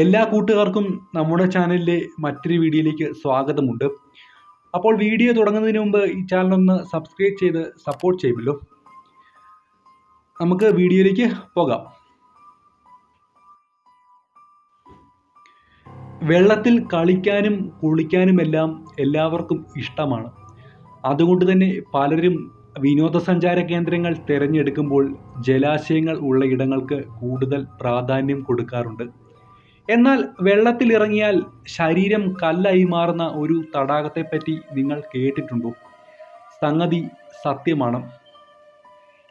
എല്ലാ കൂട്ടുകാർക്കും നമ്മുടെ ചാനലിലെ മറ്റൊരു വീഡിയോയിലേക്ക് സ്വാഗതമുണ്ട്. അപ്പോൾ വീഡിയോ തുടങ്ങുന്നതിന് മുമ്പ് ഈ ചാനൽ ഒന്ന് സബ്സ്ക്രൈബ് ചെയ്ത് സപ്പോർട്ട് ചെയ്യുമല്ലോ നമുക്ക് വീഡിയോയിലേക്ക് പോകാം. വെള്ളത്തിൽ കളിക്കാനും കുളിക്കാനുമെല്ലാം എല്ലാവർക്കും ഇഷ്ടമാണ്. അതുകൊണ്ട് തന്നെ പലരും വിനോദസഞ്ചാര കേന്ദ്രങ്ങൾ തിരഞ്ഞെടുക്കുമ്പോൾ ജലാശയങ്ങൾ ഉള്ള ഇടങ്ങൾക്ക് കൂടുതൽ പ്രാധാന്യം കൊടുക്കാറുണ്ട്. എന്നാൽ വെള്ളത്തിലിറങ്ങിയാൽ ശരീരം കല്ലായി മാറുന്ന ഒരു തടാകത്തെ പറ്റി നിങ്ങൾ കേട്ടിട്ടുണ്ടോ? സംഗതി സത്യമാണ്.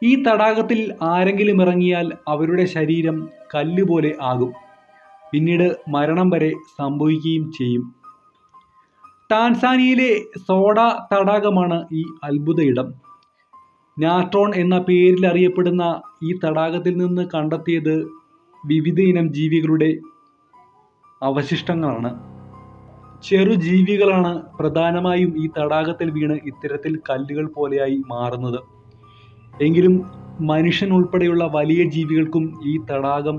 ഈ തടാകത്തിൽ ആരെങ്കിലും ഇറങ്ങിയാൽ അവരുടെ ശരീരം കല്ലുപോലെ ആകും. പിന്നീട് മരണം വരെ സംഭവിക്കുകയും ചെയ്യും. ടാൻസാനിയയിലെ സോഡ തടാകമാണ് ഈ അത്ഭുത ഇടം. നാട്രോൺ എന്ന പേരിൽ അറിയപ്പെടുന്ന ഈ തടാകത്തിൽ നിന്ന് കണ്ടെത്തിയത് വിവിധ ഇനം ജീവികളുടെ അവശിഷ്ടങ്ങളാണ്. ചെറുജീവികളാണ് പ്രധാനമായും ഈ തടാകത്തിൽ വീണ് ഇത്തരത്തിൽ കല്ലുകൾ പോലെയായി മാറുന്നത്. എങ്കിലും മനുഷ്യൻ ഉൾപ്പെടെയുള്ള വലിയ ജീവികൾക്കും ഈ തടാകം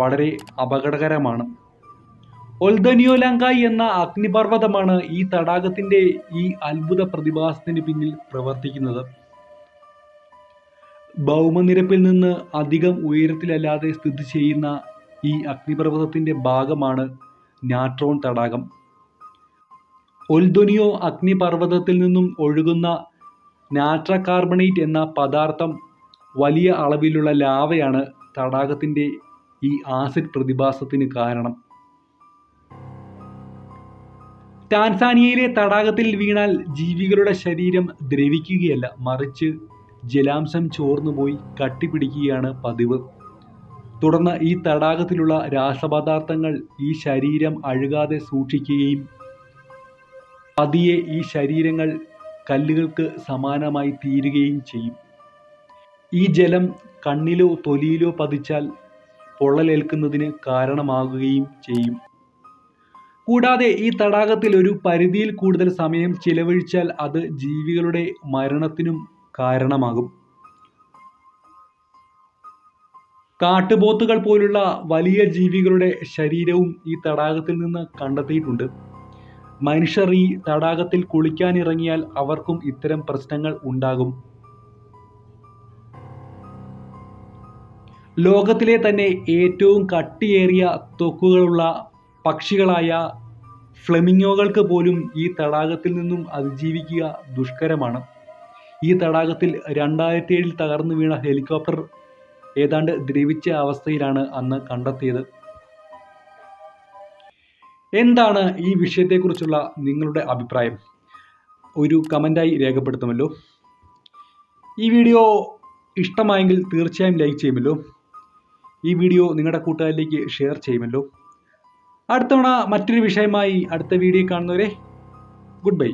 വളരെ അപകടകരമാണ്. ഒൽദനിയോലാങ്കായ് എന്ന അഗ്നിപർവതമാണ് ഈ തടാകത്തിന്റെ ഈ അത്ഭുത പ്രതിഭാസത്തിന് പിന്നിൽ പ്രവർത്തിക്കുന്നത്. ഭൗമനിരപ്പിൽ നിന്ന് അധികം ഉയരത്തിലല്ലാതെ സ്ഥിതി ചെയ്യുന്ന ഈ അഗ്നിപർവതത്തിന്റെ ഭാഗമാണ് നാട്രോൺ തടാകം. ഒൽദൊനിയോ അഗ്നിപർവതത്തിൽ നിന്നും ഒഴുകുന്ന നാട്ര കാർബണേറ്റ് എന്ന പദാർത്ഥം വലിയ അളവിലുള്ള ലാവയാണ് തടാകത്തിന്റെ ഈ ആസിഡ് പ്രതിഭാസത്തിന് കാരണം. ടാൻസാനിയയിലെ തടാകത്തിൽ വീണാൽ ജീവികളുടെ ശരീരം ദ്രവിക്കുകയല്ല മറിച്ച് ജലാംശം ചോർന്നുപോയി കട്ടിപിടിക്കുകയാണ് പതിവ്. തുടർന്ന് ഈ തടാകത്തിലുള്ള രാസപദാർത്ഥങ്ങൾ ഈ ശരീരം അഴുകാതെ സൂക്ഷിക്കുകയും പതിയെ ഈ ശരീരങ്ങൾ കല്ലുകൾക്ക് സമാനമായി തീരുകയും ചെയ്യും. ഈ ജലം കണ്ണിലോ തൊലിയിലോ പതിച്ചാൽ പൊള്ളലേൽക്കുന്നതിന് കാരണമാകുകയും ചെയ്യും. കൂടാതെ ഈ തടാകത്തിൽ ഒരു പരിധിയിൽ കൂടുതൽ സമയം ചിലവഴിച്ചാൽ അത് ജീവികളുടെ മരണത്തിനും കാരണമാകും. കാട്ടുപോത്തുകൾ പോലുള്ള വലിയ ജീവികളുടെ ശരീരവും ഈ തടാകത്തിൽ നിന്ന് കണ്ടെത്തിയിട്ടുണ്ട്. മനുഷ്യർ ഈ തടാകത്തിൽ കുളിക്കാനിറങ്ങിയാൽ അവർക്കും ഇത്തരം പ്രശ്നങ്ങൾ ഉണ്ടാകും. ലോകത്തിലെ തന്നെ ഏറ്റവും കട്ടിയേറിയ തൊക്കുകളുള്ള പക്ഷികളായ ഫ്ലെമിങ്ങോകൾക്ക് പോലും ഈ തടാകത്തിൽ നിന്നും അതിജീവിക്കുക ദുഷ്കരമാണ്. ഈ തടാകത്തിൽ രണ്ടായിരത്തി ഏഴിൽ തകർന്നു വീണ ഹെലികോപ്റ്റർ ഏതാണ്ട് ദ്രവിച്ച അവസ്ഥയിലാണ് അന്ന് കണ്ടെത്തിയത്. എന്താണ് ഈ വിഷയത്തെക്കുറിച്ചുള്ള നിങ്ങളുടെ അഭിപ്രായം? ഒരു കമന്റായി രേഖപ്പെടുത്തുമല്ലോ. ഈ വീഡിയോ ഇഷ്ടമായെങ്കിൽ തീർച്ചയായും ലൈക്ക് ചെയ്യുമല്ലോ. ഈ വീഡിയോ നിങ്ങളുടെ കൂട്ടുകാരിലേക്ക് ഷെയർ ചെയ്യുമല്ലോ. അടുത്തവണ മറ്റൊരു വിഷയമായി അടുത്ത വീഡിയോ കാണുന്നവരെ ഗുഡ് ബൈ.